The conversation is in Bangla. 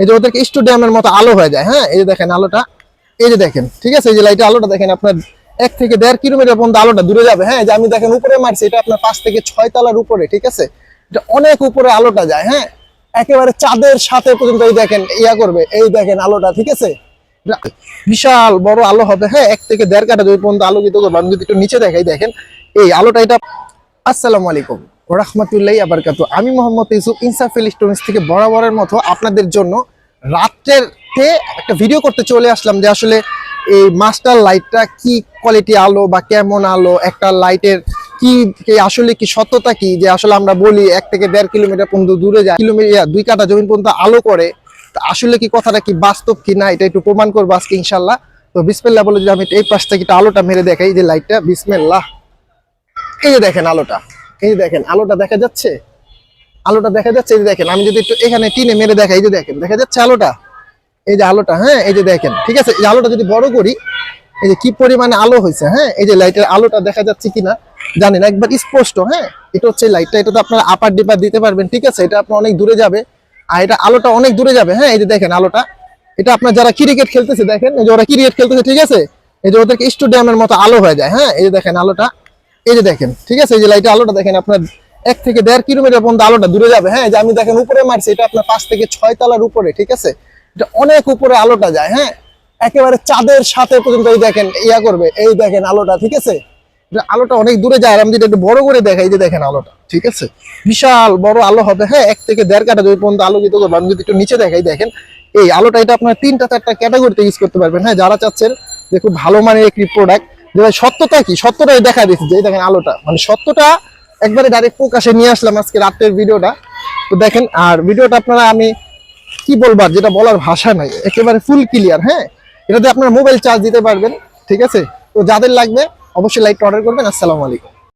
এই যে ওদেরকে স্টুডিয়ামের মতো আলো হয়ে যায় হ্যাঁ? এই যে দেখেন আলোটা, এই যে দেখেন, ঠিক আছে? এই যে লাইটের আলোটা দেখেন, আপনার এক থেকে দেড় কিলোমিটার পর্যন্ত আলোটা দূরে যাবে হ্যাঁ? যে আমি দেখেন উপরে মারছি, এটা আপনার পাঁচ থেকে ছয় তলার উপরে, ঠিক আছে? এটা অনেক উপরে আলোটা যায় হ্যাঁ? একেবারে চাঁদের সাথে পর্যন্ত এই দেখেন, ইয়া করবে, এই দেখেন আলোটা, ঠিক আছে? বিশাল বড় আলো হবে হ্যাঁ? এক থেকে দেড় কাটা যদি পর্যন্ত আলোকিত করব। আমি যদি একটু নিচে দেখাই, দেখেন, এই আলোটা এটা আসসালামু আলাইকুম। রহমতুল্লাহ আবরকাতু। আমি মোহাম্মদ ইউসুফ, ইনসাফ ইলেকট্রনিক্স থেকে বরাবরের মতো আপনাদের জন্য রাত্রের একটা ভিডিও করতে চলে আসলাম যে আসলে এই মাস্টার লাইটটা কি কোয়ালিটি আলো বা কেমন আলো, একটা লাইটের কি আসলে কি সত্যতা কি? যে আসলে আমরা বলি এক থেকে দেড় কিলোমিটার পর্যন্ত দূরে যায়, কিলোমিটার দুই কাটা জমি পর্যন্ত আলো করে আসলে কি কথাটা কি বাস্তব কি না, এটা একটু প্রমাণ করব আজকে ইনশাল্লাহ তো বিসমিল্লাহ বলে যদি আমি এই পাশ থেকে আলোটা মেরে দেখাই যে লাইটটা বিসমিল্লাহ। এই যে দেখেন আলোটা। এই দেখেন আলোটা দেখা যাচ্ছে আলোটা দেখা যাচ্ছে এই দেখেন আমি যদি একটু এখানে টিনে মেরে দেখাই এই যে দেখেন দেখা যাচ্ছে আলোটা এই যে আলোটা হ্যাঁ এই যে দেখেন ঠিক আছে এই আলোটা যদি বড় করি এই যে কি পরিমাণে আলো হয়েছে হ্যাঁ এই যে লাইটের আলোটা দেখা যাচ্ছে কিনা জানি না একবার স্পষ্ট হ্যাঁ এটা হচ্ছে লাইটটা এটা তো আপনারা আপার ডিপার দিতে পারবেন ঠিক আছে এটা আপনার অনেক দূরে যাবে আর এটা আলোটা অনেক দূরে যাবে হ্যাঁ এই যে দেখেন আলোটা এটা আপনার যারা ক্রিকেট খেলতেছে দেখেন এই যে ওরা ক্রিকেট খেলতেছে ঠিক আছে এই যে ওদেরকে স্টেডিয়ামের মতো আলো হয়ে যায় হ্যাঁ এই যে দেখেন আলোটা এই যে দেখেন, ঠিক আছে? এই যে লাইটের আলোটা দেখেন, আপনার এক থেকে দেড় কিলোমিটার পর্যন্ত আলোটা দূরে যাবে। হ্যাঁ যে আমি দেখেন উপরে মারছি, এটা আপনার পাঁচ থেকে ছয় তলার উপরে, ঠিক আছে? এটা অনেক উপরে আলোটা যায় হ্যাঁ? একেবারে চাঁদের সাথে পর্যন্ত এই দেখেন, ইয়া করবে, এই দেখেন আলোটা, ঠিক আছে? আলোটা অনেক দূরে যায়, আর আমি যদি একটু বড় করে দেখাই যে দেখেন আলোটা, ঠিক আছে? বিশাল বড় আলো হবে হ্যাঁ? এক থেকে দেড় কাটা যদি পর্যন্ত আলোকিত করব। আমি যদি একটু নিচে দেখাই, দেখেন, এই আলোটা এটা আপনার তিনটা, চারটা ক্যাটাগরিতে ইউজ করতে পারবেন হ্যাঁ? যারা চাচ্ছেন যে খুব ভালো মানের একটি প্রোডাক্ট সত্যতা কি? সত্যটা দেখা দিচ্ছি যে দেখেন আলোটা। মানে সত্যটা একবারে ডাইরেক্ট প্রকাশে নিয়ে আসলাম আজকে রাত্রের ভিডিওটা। তো দেখেন, আর ভিডিওটা আপনারা আমি কি বলবার যেটা বলার ভাষা নাই, একেবারে ফুল ক্লিয়ার হ্যাঁ? এটাতে আপনারা মোবাইল চার্জ দিতে পারবেন, ঠিক আছে? তো যাদের লাগবে, অবশ্যই লাইটটা অর্ডার করবেন। আসসালামু আলাইকুম।